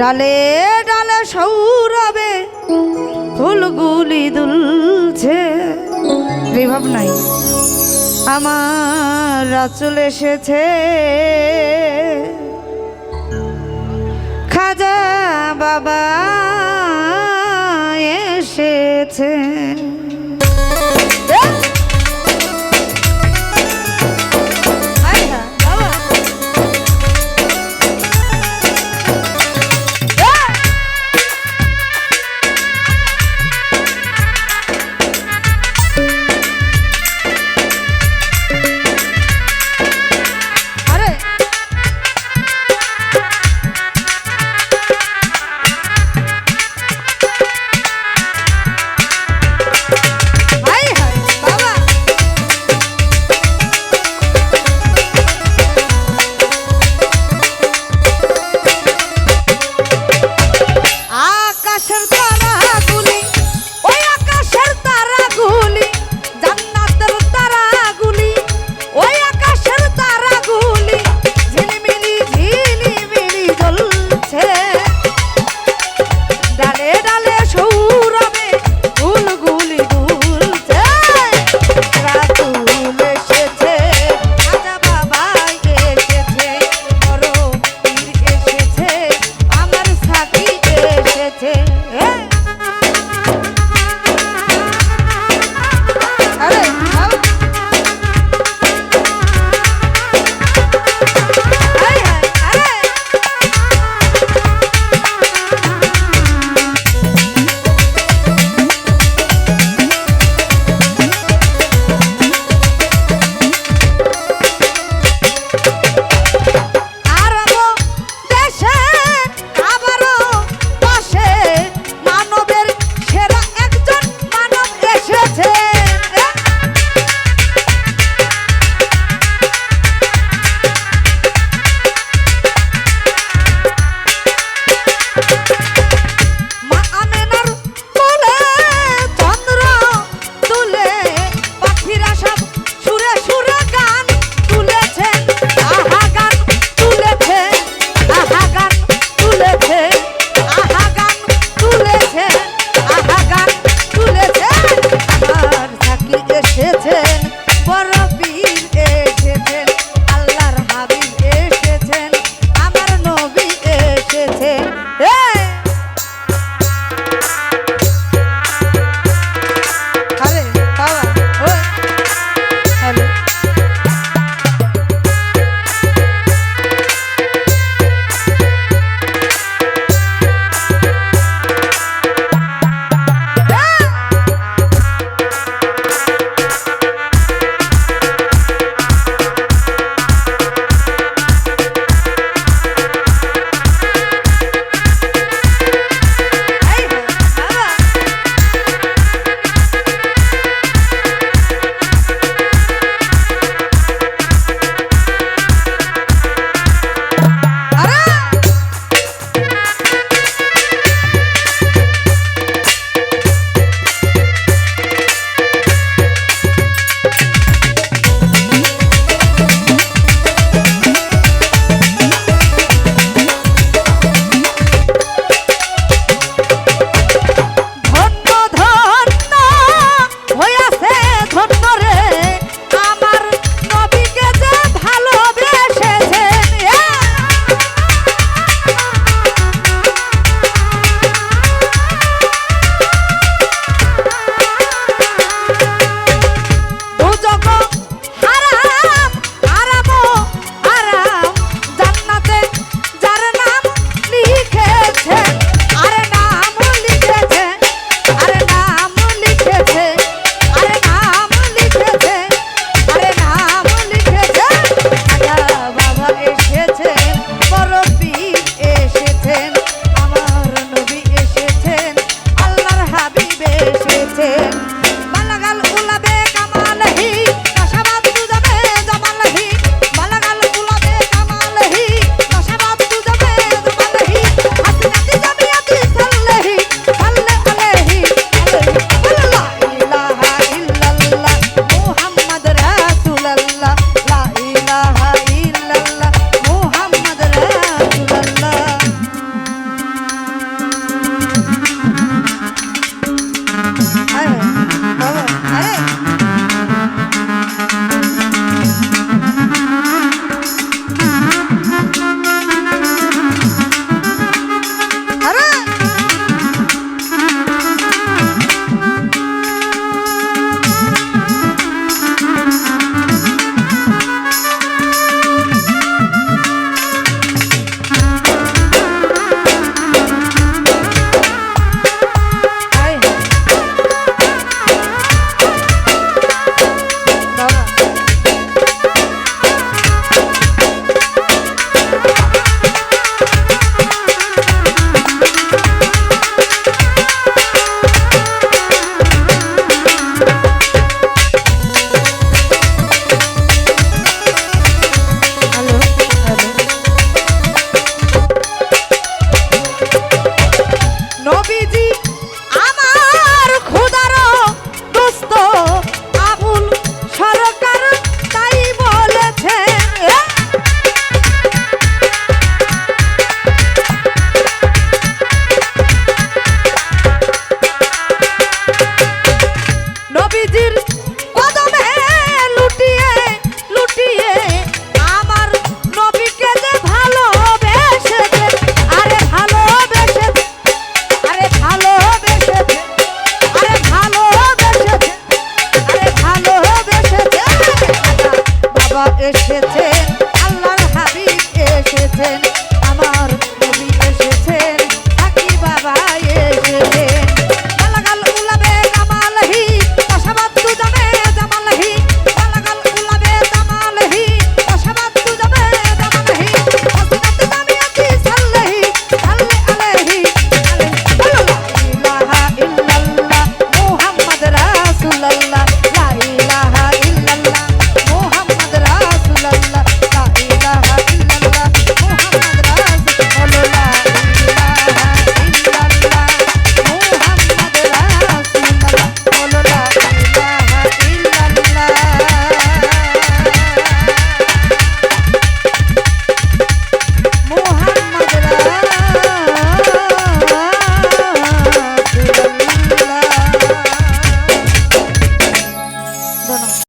ডালে ডালে সৌরবে ফুলগুলি দুলছে। বিভাব নাই। আমার রাচুল এসেছে। খাজা বাবা এসেছে। এসেছেন আল্লাহর হাবিব এসেছেন আমার